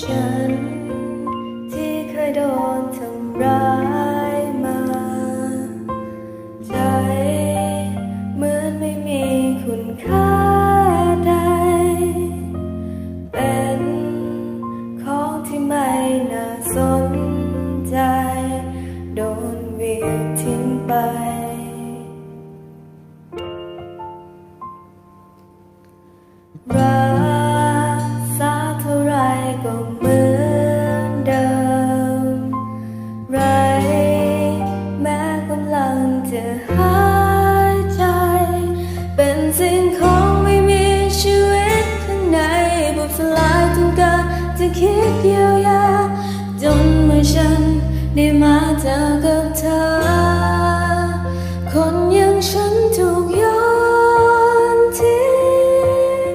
ฉันที่เคยโดนเธอ สิ่งของไม่มีชีวิตข้างในบุบสลายต้องการจะคิดเยียวยาจนเมื่อฉันได้มาเจอกับเธอ คนอย่างฉันถูกย้อนทิ้ง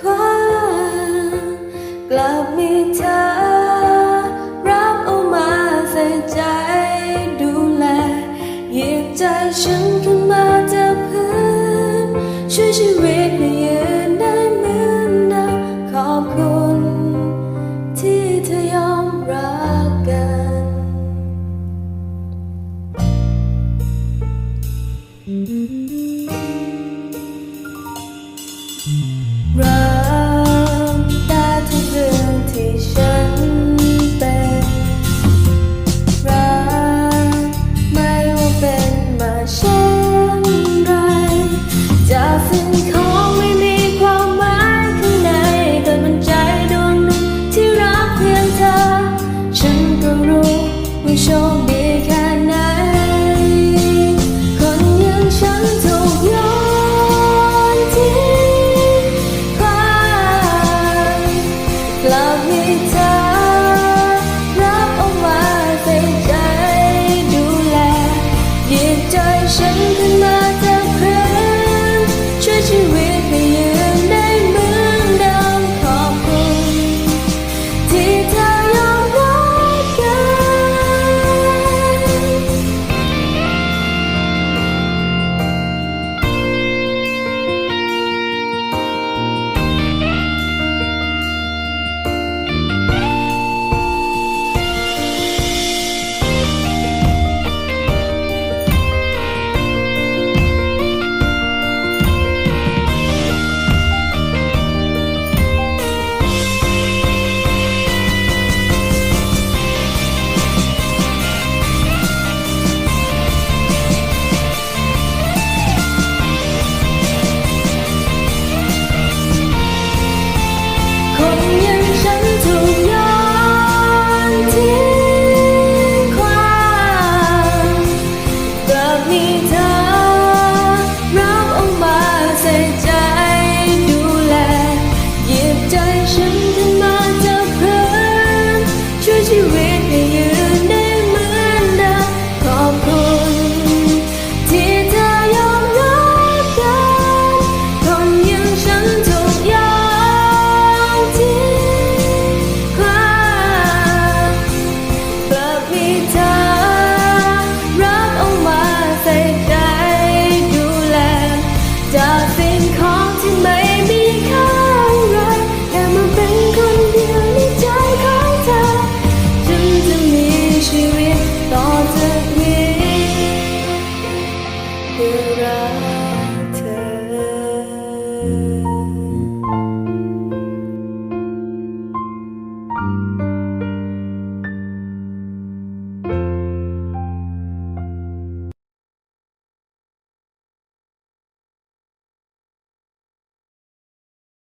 ความกลับมีเธอ รับเอามาใส่ใจดูแลหยิบใจฉันขึ้นมา ช่วยชีวิตให้ยืนได้เหมือนเดิมขอบคุณ ที่เธอยอมรักกัน Mm-hmm. 谁的？you.